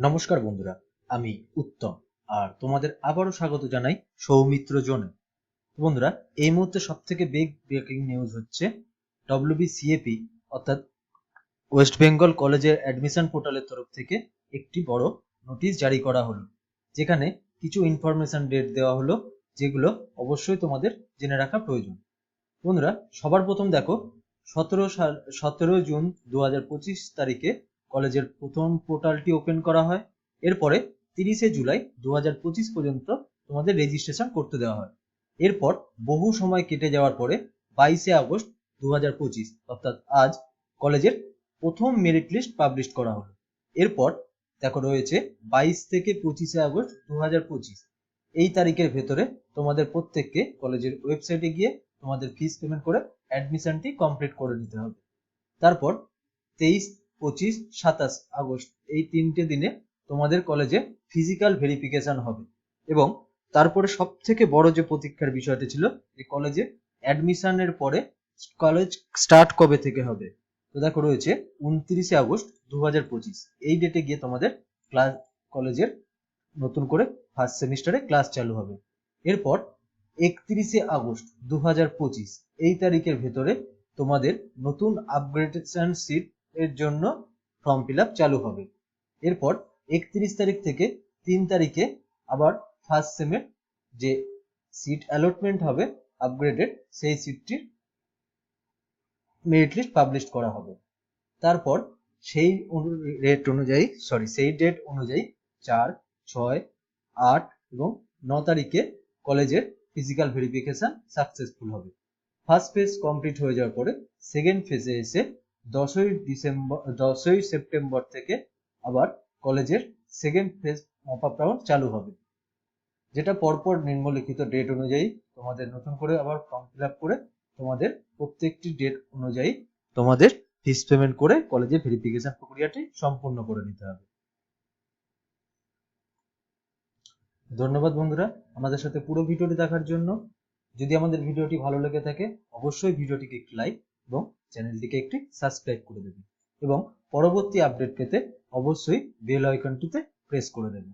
নমস্কার বন্ধুরা, আমি উত্তম আর তোমাদের আবারও স্বাগত জানাই সৌমিত্র জোনে। বন্ধুরা, এই মুহূর্তে সব থেকে বিগ ব্রেকিং নিউজ হচ্ছে ডব্লিউবিসিএপি অর্থাৎ ওয়েস্ট বেঙ্গল কলেজের অ্যাডমিশন পোর্টালের তরফ থেকে একটি বড় নোটিশ জারি করা হলো, যেখানে কিছু ইনফরমেশন ডেট দেওয়া হলো, যেগুলো অবশ্যই তোমাদের জেনে রাখা প্রয়োজন। বন্ধুরা, সবার প্রথম দেখো, সতেরো সাল, সতেরো জুন দু তারিখে কলেজের প্রথম পোর্টালটি ওপেন করা হয়। এরপরে তিরিশে জুলাই দু পর্যন্ত তোমাদের রেজিস্ট্রেশন করতে দেওয়া হয়। এরপর বহু সময় কেটে যাওয়ার পরে বাইশে আগস্ট দু অর্থাৎ আজ, কলেজের প্রথম মেরিট লিস্ট পাবলিশ করা হলো। এরপর দেখো রয়েছে বাইশ থেকে পঁচিশে আগস্ট দু এই তারিখের ভেতরে তোমাদের প্রত্যেককে কলেজের ওয়েবসাইটে গিয়ে তোমাদের ফিস পেমেন্ট করে অ্যাডমিশনটি কমপ্লিট করে নিতে হবে। তারপর তেইশ পঁচিশ, সাতাশ আগস্ট। এই তিনটে দিনে তোমাদের কলেজে ফিজিক্যাল ভেরিফিকেশন হবে। এবং তারপরে সব থেকে বড় যে প্রতীক্ষার বিষয়টি ছিল যে কলেজে অ্যাডমিশনের পরে কলেজ স্টার্ট কবে থেকে হবে? তো দেখো রয়েছে উনত্রিশে আগস্ট দু এই ডেটে গিয়ে তোমাদের ক্লাস কলেজের নতুন করে ফার্স্ট সেমিস্টারে ক্লাস চালু হবে। এরপর একত্রিশে আগস্ট দু এই তারিখের ভেতরে তোমাদের নতুন আপগ্রেডেশন সিট এর জন্য ফর্ম ফিল চালু হবে। এরপর একত্রিশ তারিখ থেকে তিন তারিখে আবার ফার্স্ট সেমের যে সিট অ্যালটমেন্ট হবে আপগ্রেডেড সেই সিটটির মেরিট লিস্ট পাবলিশ করা হবে। তারপর সেই রেট অনুযায়ী সরি সেই ডেট অনুযায়ী চার, ছয়, আট এবং ন তারিখে কলেজের ফিজিক্যাল ভেরিফিকেশন সাকসেসফুল হবে। ফার্স্ট ফেজ কমপ্লিট হয়ে যাওয়ার পরে সেকেন্ড ফেজে এসে দশই ডিসেম্বর, দশই সেপ্টেম্বর থেকে আবার কলেজের second phase mop up round চালু হবে। যেটা পরপর নিম্নলিখিত ডেট অনুযায়ী তোমাদের নতুন করে আবার ফর্ম ফিল আপ করে তোমাদের প্রত্যেকটি ডেট অনুযায়ী তোমাদের ফিস পেমেন্ট করে কলেজে ভেরিফিকেশন প্রক্রিয়াটি সম্পূর্ণ করে নিতে হবে। ধন্যবাদ বন্ধুরা, আমাদের সাথে পুরো ভিডিওটি দেখার জন্য। যদি আমাদের ভিডিওটি ভালো লেগে থাকে, অবশ্যই ভিডিওটিকে একটি লাইক এবং চ্যানেলটিকে একটি সাবস্ক্রাইব করে দেবেন এবং পরবর্তী আপডেট পেতে অবশ্যই বেল আইকনটিতে প্রেস করে দেবেন